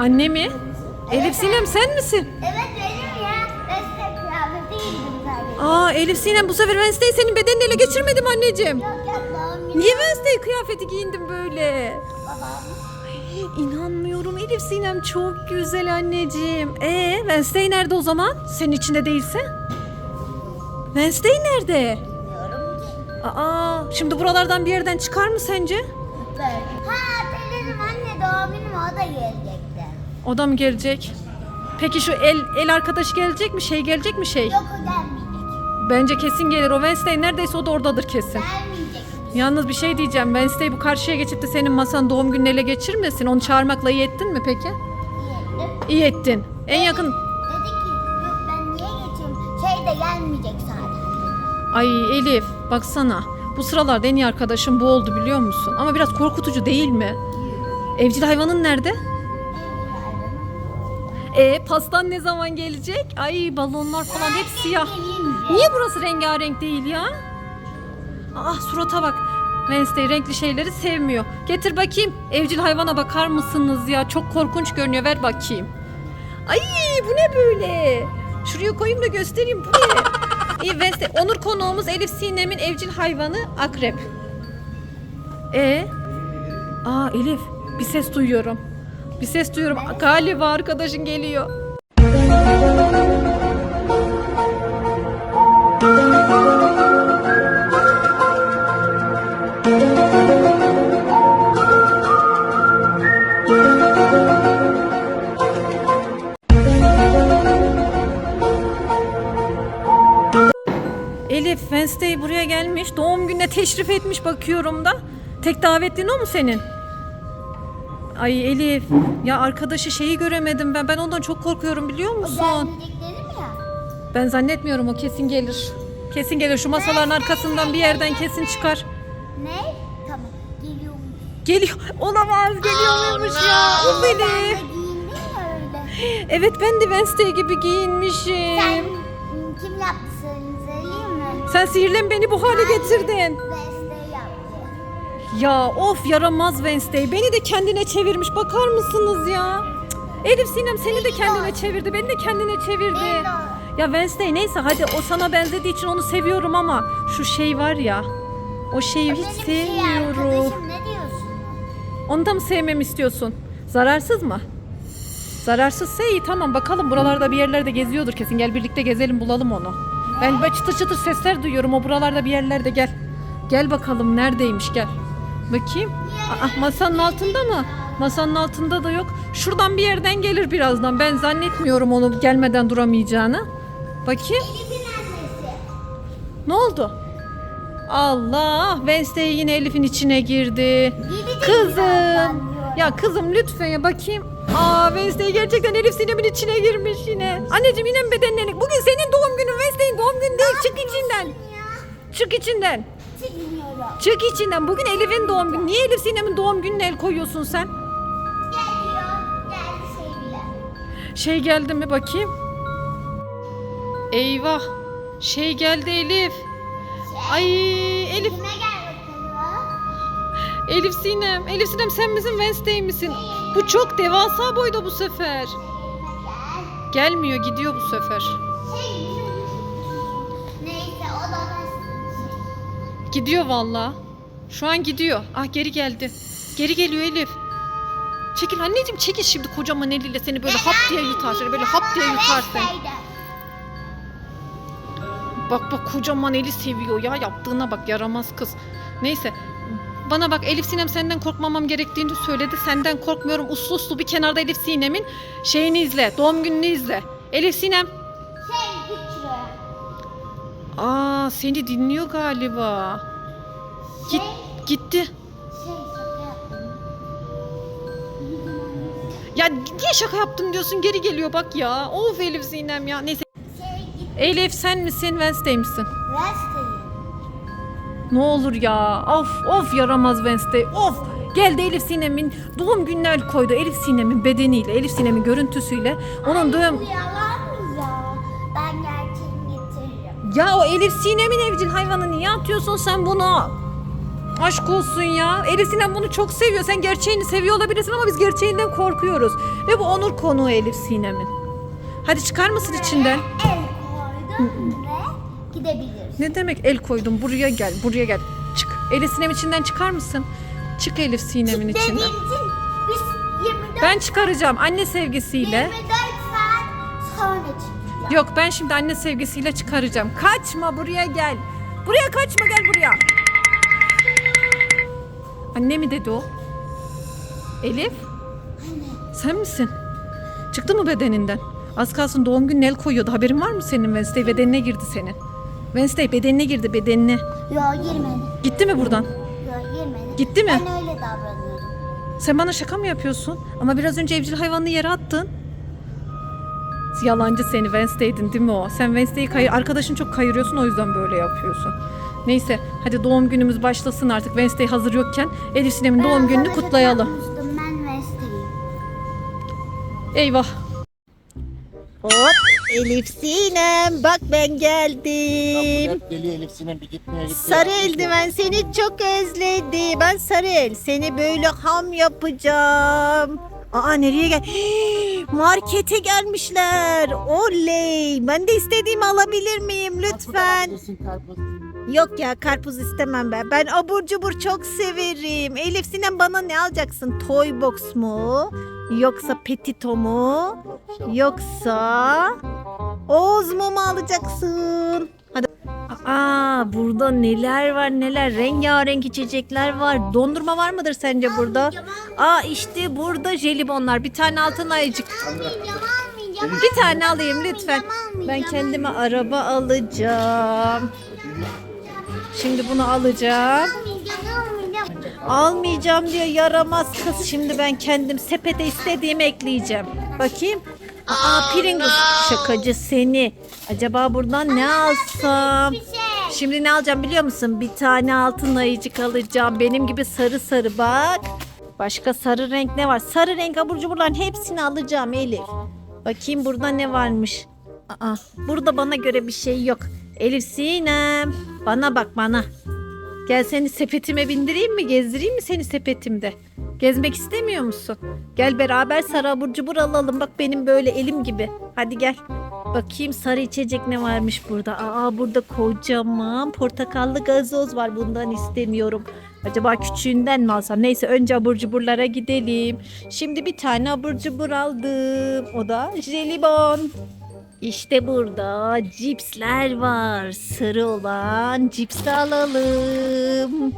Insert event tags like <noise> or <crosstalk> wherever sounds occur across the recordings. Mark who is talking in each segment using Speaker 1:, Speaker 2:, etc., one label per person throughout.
Speaker 1: Anne mi? Elif Sinem sen misin?
Speaker 2: Evet benim ya. Destek kıyafeti giydim sadece.
Speaker 1: Aa Elif Sinem bu sefer Wednesday senin bedenini ele geçirmedim anneciğim.
Speaker 2: Yok yok doğum günü.
Speaker 1: Niye Wednesday kıyafeti giyindin böyle?
Speaker 2: Babam.
Speaker 1: İnanmıyorum Elif Sinem çok güzel anneciğim. Ee Wednesday nerede o zaman? Senin içinde değilse? Wednesday nerede?
Speaker 2: Bilmiyorum ki.
Speaker 1: Aa şimdi buralardan bir yerden çıkar mı sence?
Speaker 2: Böyle. Ha hatırladım anne doğum günüm o da gelecekti.
Speaker 1: O da mı gelecek? Peki şu el el arkadaş gelecek mi? Şey gelecek mi şey?
Speaker 2: Yok o gelmeyecek.
Speaker 1: Bence kesin gelir. O Wednesday neredeyse o da oradadır kesin.
Speaker 2: Gelmeyecek.
Speaker 1: Yalnız bir şey diyeceğim. Wednesday bu karşıya geçip de senin masanın doğum gününü ele geçirmesin. Onu çağırmakla iyi ettin mi peki?
Speaker 2: Diyelim.
Speaker 1: İyi ettin. En yakın...
Speaker 2: Dedi ki yok ben niye geçeyim? Şey de gelmeyecek zaten.
Speaker 1: Ay Elif baksana. Bu sıralarda en iyi arkadaşım bu oldu biliyor musun? Ama biraz korkutucu değil mi? Evcil hayvanın nerede? E pastan ne zaman gelecek? Ay balonlar falan hep siyah. Niye burası rengarenk değil ya? Ah surata bak. Wednesday renkli şeyleri sevmiyor. Getir bakayım. Evcil hayvana bakar mısınız ya? Çok korkunç görünüyor. Ver bakayım. Ay bu ne böyle? Şuraya koyayım da göstereyim. Bu ne? <laughs> İyi Wednesday. Onur konuğumuz Elif Sinem'in evcil hayvanı akrep. E? Aa Elif bir ses duyuyorum. Bir ses duyuyorum. Galiba arkadaşın geliyor. Elif Wednesday buraya gelmiş. Doğum gününe teşrif etmiş bakıyorum da. Tek davetlin o mu senin? Ay Elif ya arkadaşı şeyi göremedim ben. Ben ondan çok korkuyorum biliyor musun?
Speaker 2: gelmeyecek dedim ya.
Speaker 1: Ben zannetmiyorum o kesin gelir. Kesin gelir şu masaların arkasından bir yerden kesin çıkar.
Speaker 2: Ne? Tamam. Geliyorum.
Speaker 1: Geliyor. Olamaz geliyor muymuş ya? O
Speaker 2: Ben de
Speaker 1: Elif.
Speaker 2: giyindim ya öyle.
Speaker 1: Evet ben de Wednesday gibi giyinmişim.
Speaker 2: Sen kim yaptı söyleyeyim, söyleyeyim mi?
Speaker 1: Sen sihirle mi beni bu hale getirdin? Ya of yaramaz Wednesday. Beni de kendine çevirmiş. Bakar mısınız ya? Cık. Elif Sinem seni de kendine çevirdi. Beni de kendine çevirdi. Ya Wednesday neyse hadi o sana benzediği için onu seviyorum ama şu şey var ya. O şeyi hiç
Speaker 2: Benim şey
Speaker 1: sevmiyorum.
Speaker 2: arkadaşım ne diyorsun?
Speaker 1: Onu da mı sevmemi istiyorsun? Zararsız mı? Zararsızsa iyi tamam bakalım buralarda bir yerlerde geziyordur kesin. Gel birlikte gezelim bulalım onu. Ben böyle çıtır çıtır sesler duyuyorum o buralarda bir yerlerde gel. Gel bakalım neredeymiş gel. Bakayım. Aa, masanın altında mı? Masanın altında da yok. Şuradan bir yerden gelir birazdan. Ben zannetmiyorum onu gelmeden duramayacağını. Bakayım. Ne oldu? Allah Wednesday yine Elif'in içine girdi. Kızım. Ya kızım lütfen ya bakayım. Aa Wednesday gerçekten Elif Sinem'in içine girmiş yine. Anneciğim yine mi bedenlenik? Bugün senin doğum günün Wednesday'in doğum günü değil. Çık içinden. Çık içinden.
Speaker 2: Çıkmıyorum.
Speaker 1: Çık içinden. Bugün Elif'in doğum günü. Niye Elif Sinem'in doğum gününe el koyuyorsun sen?
Speaker 2: Geliyor. Geldi şey bile.
Speaker 1: Şey geldi mi bakayım? Eyvah. Şey geldi Elif. Ay Elif.
Speaker 2: Kime gel bakalım?
Speaker 1: Elif Sinem. Elif Sinem sen misin Wednesday misin? Bu çok devasa boyda bu sefer.
Speaker 2: Elime gel.
Speaker 1: Gelmiyor gidiyor bu sefer.
Speaker 2: Şey.
Speaker 1: Gidiyor valla. Şu an gidiyor. Ah geri geldi. Geri geliyor Elif. Çekil anneciğim çekil şimdi kocaman eliyle seni böyle hap diye yutar. Seni böyle hap diye yutar seni. Bak bak kocaman eli seviyor ya yaptığına bak yaramaz kız. Neyse bana bak Elif Sinem senden korkmamam gerektiğini söyledi. Senden korkmuyorum. Uslu uslu bir kenarda Elif Sinem'in şeyini izle. Doğum gününü izle. Elif Sinem. Aa seni dinliyor galiba. Git gitti. Ya niye şaka yaptım diyorsun geri geliyor bak ya. Of Elif Sinem ya. Neyse. Elif sen misin Wednesday misin?
Speaker 2: Rastayım.
Speaker 1: Ne olur ya. Of of yaramaz Wednesday. Of. Geldi Elif Sinem'in doğum gününe el koydu. Elif Sinem'in bedeniyle, Elif Sinem'in görüntüsüyle. Onun doğum...
Speaker 2: yalan Ya
Speaker 1: o Elif Sinem'in evcil hayvanı niye atıyorsun sen bunu?
Speaker 3: Aşk olsun ya. Elif Sinem bunu çok seviyor. Sen gerçeğini seviyor olabilirsin ama biz gerçeğinden korkuyoruz. Ve bu onur konuğu Elif Sinem'in. Hadi çıkar mısın içinden?
Speaker 2: El koydum ve gidebiliriz.
Speaker 3: Ne demek el koydum? Buraya gel, buraya gel. Çık. Elif Sinem içinden çıkar mısın? Çık Elif Sinem'in
Speaker 2: Dediğim
Speaker 3: içinden.
Speaker 2: için biz 24,
Speaker 3: Ben çıkaracağım anne sevgisiyle.
Speaker 2: 24 saat sonra çıkacağız.
Speaker 3: Yok ben şimdi anne sevgisiyle çıkaracağım. Kaçma buraya gel. Buraya kaçma gel buraya. Anne mi dedi o? Elif? Sen misin? Çıktı mı bedeninden? Az kalsın doğum gününe el koyuyordu. Haberin var mı senin Wednesday? Bedenine girdi senin. Wednesday bedenine girdi bedenine.
Speaker 2: Yo girmedi.
Speaker 3: Gitti mi buradan?
Speaker 2: Yo girmedi.
Speaker 3: Gitti mi?
Speaker 2: Ben öyle davranıyorum.
Speaker 3: Sen bana şaka mı yapıyorsun? Ama biraz önce evcil hayvanını yere attın. Yalancı seni Wednesday'din değil mi o? Sen Wednesday'i kayır, arkadaşın çok kayırıyorsun o yüzden böyle yapıyorsun. Neyse hadi doğum günümüz başlasın artık Wednesday hazır yokken Elif Sinem'in doğum gününü kutlayalım.
Speaker 2: Ben Wesley'im.
Speaker 3: Eyvah.
Speaker 4: Hop Elif Sinem bak ben geldim.
Speaker 5: Hep deli Elif Sinem bir gitmeye gitti.
Speaker 4: Sarı eldiven seni çok özledi. Ben sarı el seni böyle ham yapacağım. Aa nereye gel? Hii, Markete gelmişler. Oley. Ben de istediğimi alabilir miyim lütfen? Yok ya karpuz istemem ben. Ben abur cubur çok severim. Elif Sinem bana ne alacaksın? Toy box mu? Yoksa petito mu? Yoksa Ozmo mu alacaksın? Aa burada neler var neler rengarenk içecekler var. Dondurma var mıdır sence burada? Aa işte burada jelibonlar. Bir tane altın ayıcık.
Speaker 3: Bir tane alayım lütfen. Ben kendime araba alacağım. Şimdi bunu alacağım.
Speaker 2: Almayacağım
Speaker 3: diye yaramaz kız. Şimdi ben kendim sepete istediğimi ekleyeceğim. Bakayım. Aa Pringles. Şakacı seni. Acaba buradan ne alsam?
Speaker 2: Şey.
Speaker 3: Şimdi ne alacağım biliyor musun? Bir tane altın ayıcık alacağım. Benim gibi sarı sarı bak. Başka sarı renk ne var? Sarı renk abur cuburların hepsini alacağım Elif. Bakayım burada ne varmış. Aa, burada bana göre bir şey yok. Elif Sinem. Bana bak bana. Gel seni sepetime bindireyim mi? Gezdireyim mi seni sepetimde? Gezmek istemiyor musun? Gel beraber sarı abur cubur. Bak benim böyle elim gibi. Hadi gel. Bakayım sarı içecek ne varmış burada. Aa burada kocaman portakallı gazoz var. Bundan istemiyorum. Acaba küçüğünden mi alsam? Neyse önce abur cuburlara gidelim. Şimdi bir tane abur cubur aldım. O da jelibon. İşte burada cipsler var. Sarı olan cipsi alalım.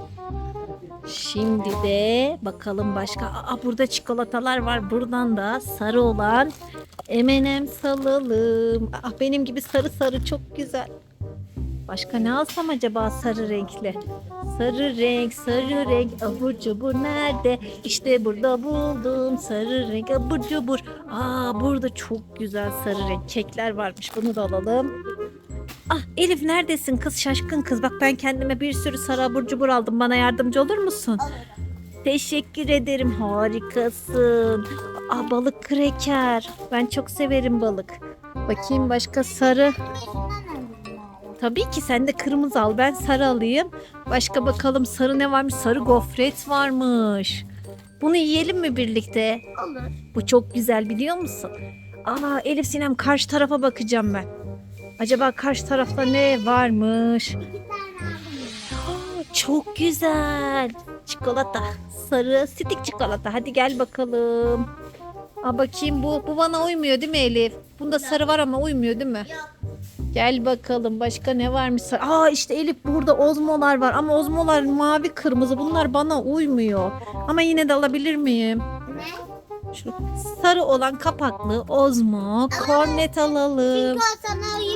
Speaker 3: Şimdi de bakalım başka. Aa burada çikolatalar var. Buradan da sarı olan M&M salalım. Ah benim gibi sarı sarı çok güzel. Başka ne alsam acaba sarı renkli? Sarı renk, sarı renk, abur cubur nerede? İşte burada buldum sarı renk, abur cubur. Aa burada çok güzel sarı renk kekler varmış. Bunu da alalım. Ah Elif neredesin kız şaşkın kız. Bak ben kendime bir sürü sarı abur cubur aldım. Bana yardımcı olur musun? Teşekkür ederim harikasın. Aa balık kreker. Ben çok severim balık. Bakayım başka sarı. Tabii ki sen de kırmızı al ben sarı alayım. Başka bakalım sarı ne varmış? Sarı gofret varmış. Bunu yiyelim mi birlikte?
Speaker 2: Olur.
Speaker 3: Bu çok güzel biliyor musun? Aa Elif Sinem karşı tarafa bakacağım ben. Acaba karşı tarafta ne varmış? Çok güzel. Çikolata. Sarı stik çikolata. Hadi gel bakalım. Aa bakayım bu. Bu bana uymuyor değil mi Elif? Bunda sarı var ama uymuyor değil mi?
Speaker 2: Yok.
Speaker 3: Gel bakalım başka ne varmış? Aa işte Elif burada ozmolar var ama ozmolar mavi kırmızı bunlar bana uymuyor. Ama yine de alabilir miyim? Şu sarı olan kapaklı ozmo kornet alalım.
Speaker 2: Çünkü o sana uyumuyor.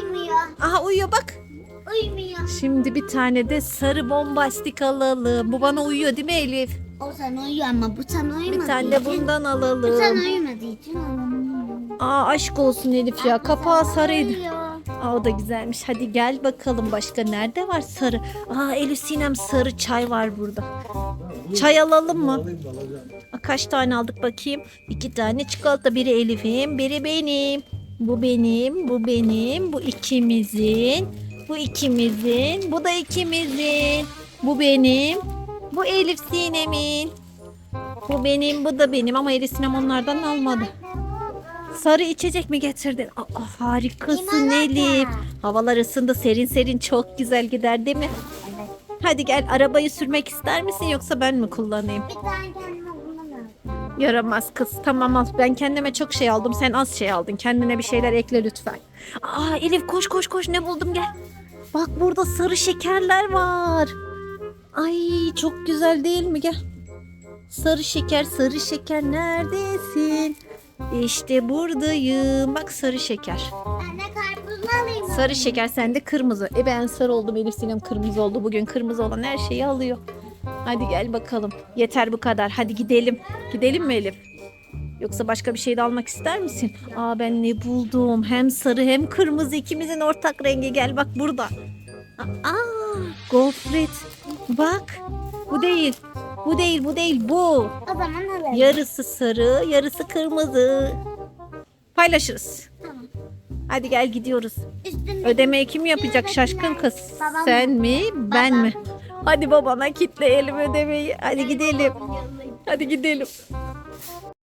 Speaker 3: Aha uyuyor bak.
Speaker 2: Uyumuyor.
Speaker 3: Şimdi bir tane de sarı bombastik alalım. Bu bana uyuyor değil mi Elif?
Speaker 2: O sana uyuyor ama bu sana uyumadığı
Speaker 3: Bir tane de
Speaker 2: için.
Speaker 3: bundan
Speaker 2: Bu sana
Speaker 3: alalım.
Speaker 2: uyumadığı için alamıyorum.
Speaker 3: Aa aşk olsun Elif ya. Kapağı sarıydı.
Speaker 2: Uyuyor.
Speaker 3: Aa o da güzelmiş. Hadi gel bakalım başka nerede var sarı? Aa Elif Sinem sarı çay var burada. Çay alalım mı? Aa, kaç tane aldık bakayım? İki tane çikolata. Biri Elif'in, biri benim. Bu benim, bu benim, bu ikimizin. Bu ikimizin, bu da ikimizin. Bu benim, Bu Elif Sinem'in. Bu benim, bu da benim ama Elif Sinem onlardan almadı. Sarı içecek mi getirdin? Aa, harikasın. Elif. Havalar ısındı serin serin çok güzel gider değil mi?
Speaker 2: Evet.
Speaker 3: Hadi gel arabayı sürmek ister misin yoksa ben mi kullanayım?
Speaker 2: Bir tane.
Speaker 3: Yaramaz kız. Tamam al. Ben kendime çok şey aldım. Sen az şey aldın. Kendine bir şeyler ekle lütfen. Aa Elif koş koş koş ne buldum gel. Bak burada sarı şekerler var. Ay çok güzel değil mi gel. Sarı şeker sarı şeker neredesin? İşte buradayım. Bak sarı şeker.
Speaker 2: Anne karpuzlu alayım.
Speaker 3: Sarı şeker sende kırmızı. E ben sarı oldum Elif Sinem kırmızı oldu. Bugün kırmızı olan her şeyi alıyor. Hadi gel bakalım. Yeter bu kadar. Hadi gidelim. Gidelim mi Elif? Yoksa başka bir şey de almak ister misin? Aa ben ne buldum? Hem sarı hem kırmızı ikimizin ortak rengi. Gel bak burada. Aa gofret. Bak. Bu değil. Bu değil, bu değil, bu.
Speaker 2: O zaman alayım.
Speaker 3: Yarısı sarı, yarısı kırmızı. Paylaşırız.
Speaker 2: Tamam.
Speaker 3: Hadi gel gidiyoruz.
Speaker 2: Üstünde
Speaker 3: Ödemeyi kim yapacak şaşkın kız?
Speaker 2: Babam.
Speaker 3: Sen mi ben
Speaker 2: Babam.
Speaker 3: mi? Hadi babana kitleyelim ödemeyi. Hadi gidelim. Hadi gidelim.